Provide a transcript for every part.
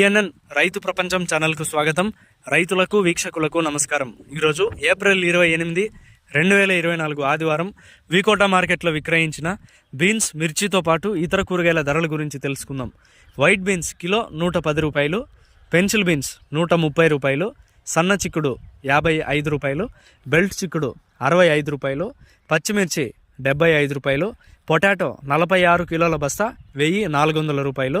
BNN రైతు ప్రపంచం ఛానల్కు స్వాగతం. రైతులకు వీక్షకులకు నమస్కారం. ఈరోజు ఏప్రిల్ ఇరవై ఎనిమిది రెండు వేల ఇరవై నాలుగు ఆదివారం వికోట మార్కెట్లో విక్రయించిన బీన్స్ మిర్చితో పాటు ఇతర కూరగాయల ధరల గురించి తెలుసుకుందాం. వైట్ బీన్స్ కిలో నూట పది రూపాయలు పెన్సిల్ బీన్స్ నూట ముప్పై రూపాయలు సన్న చిక్కుడు యాభై ఐదు రూపాయలు బెల్ట్ చిక్కుడు అరవై ఐదు రూపాయలు పచ్చిమిర్చి డెబ్బై ఐదు రూపాయలు పొటాటో నలభై ఆరు కిలోల బస్తా వెయ్యి నాలుగు వందల రూపాయలు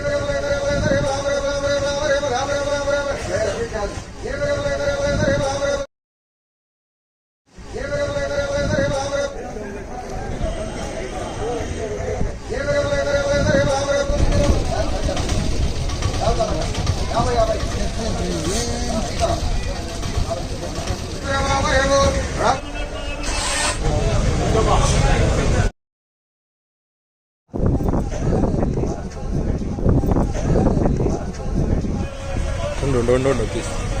no, no, no, no, please.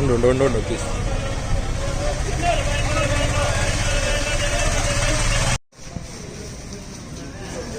ഉണ്ട് ഉണ്ട് ഉണ്ട് പ്ലീസ്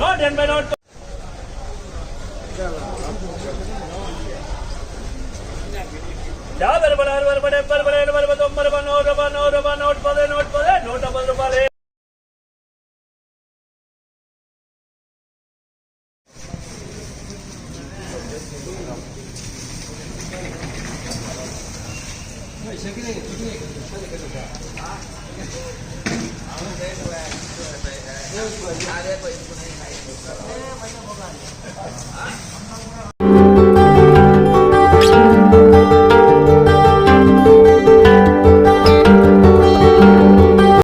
నూట ఎనభై నూట యాభై రూపాయలు అరవై రూపాయలు డెబ్బై Thank you.